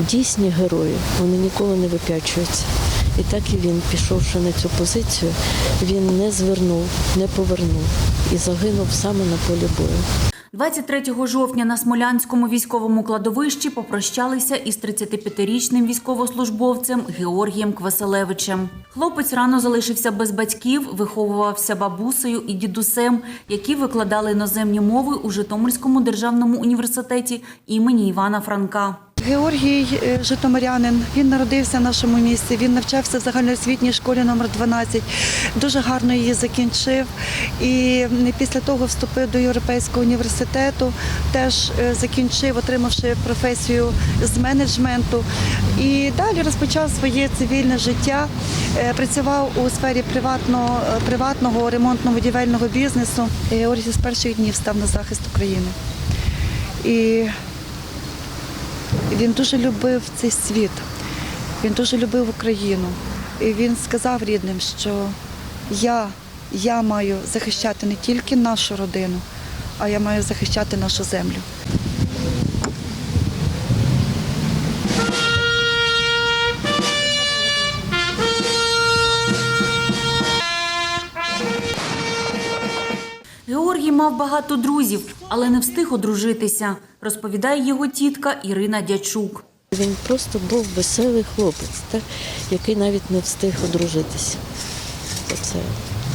Дійсні герої, вони ніколи не вип'ячуються. І так і він, пішовши на цю позицію, він не звернув, не повернув і загинув саме на полі бою. 23 жовтня на Смолянському військовому кладовищі попрощалися із 35-річним військовослужбовцем Георгієм Кваселевичем. Хлопець рано залишився без батьків, виховувався бабусею і дідусем, які викладали іноземні мови у Житомирському державному університеті імені Івана Франка. Георгій е, Житомирянин. Він народився в нашому місті. Він навчався в загальноосвітній школі номер 12. Дуже гарно її закінчив. І після того вступив до Європейського університету. Теж е, закінчив, отримавши професію з менеджменту. І далі розпочав своє цивільне життя. Е, Працював у сфері приватного, приватного ремонтно-будівельного бізнесу. Георгій з перших днів став на захист України. І він дуже любив цей світ, він дуже любив Україну. І він сказав рідним, що я, я маю захищати не тільки нашу родину, а я маю захищати нашу землю. Георгій мав багато друзів, але не встиг одружитися, розповідає його тітка Ірина Дячук. Він просто був веселий хлопець, так, який навіть не встиг одружитися. Оце.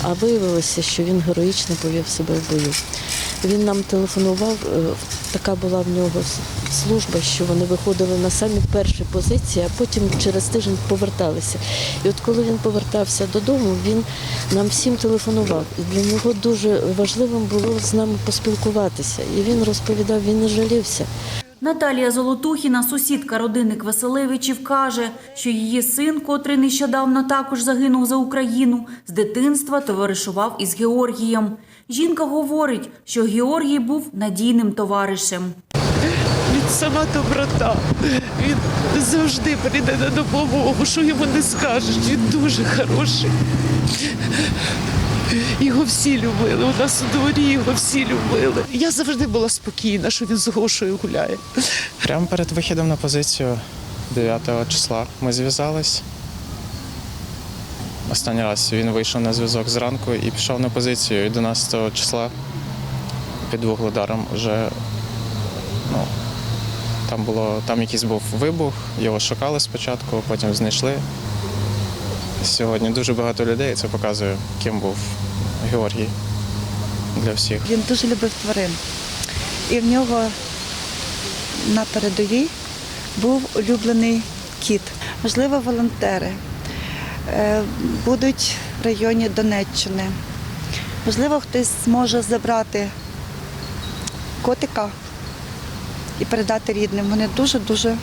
А виявилося, що він героїчно повів себе в бою. Він нам телефонував, е, така була в нього служба, що вони виходили на самі перші позиції, а потім через тиждень поверталися. І от коли він повертався додому, він нам всім телефонував. І для нього дуже важливим було з нами поспілкуватися. І він розповідав, він не жалівся. Наталія Золотухіна, сусідка родини Кваселевичів, каже, що її син, котрий нещодавно також загинув за Україну, з дитинства товаришував із Георгієм. Жінка говорить, що Георгій був надійним товаришем. Він сама доброта. Він завжди прийде на допомогу, що йому не скажеш. Він дуже хороший. Його всі любили. У нас у дворі його всі любили. Я завжди була спокійна, що він з Гошою гуляє. Прямо перед вихідом на позицію 9 числа ми зв'язались. Останній раз він вийшов на зв'язок зранку і пішов на позицію. 11 числа під вугледаром вже ну, там було, там якийсь був вибух, його шукали спочатку, потім знайшли. Сьогодні дуже багато людей, це показує, ким був Георгій для всіх. Він дуже любив тварин. І в нього на передовій був улюблений кіт. Можливо, волонтери е, будуть в районі Донеччини. Можливо, хтось зможе забрати котика і передати рідним. Вони дуже-дуже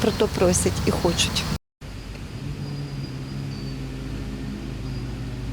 про то просять і хочуть.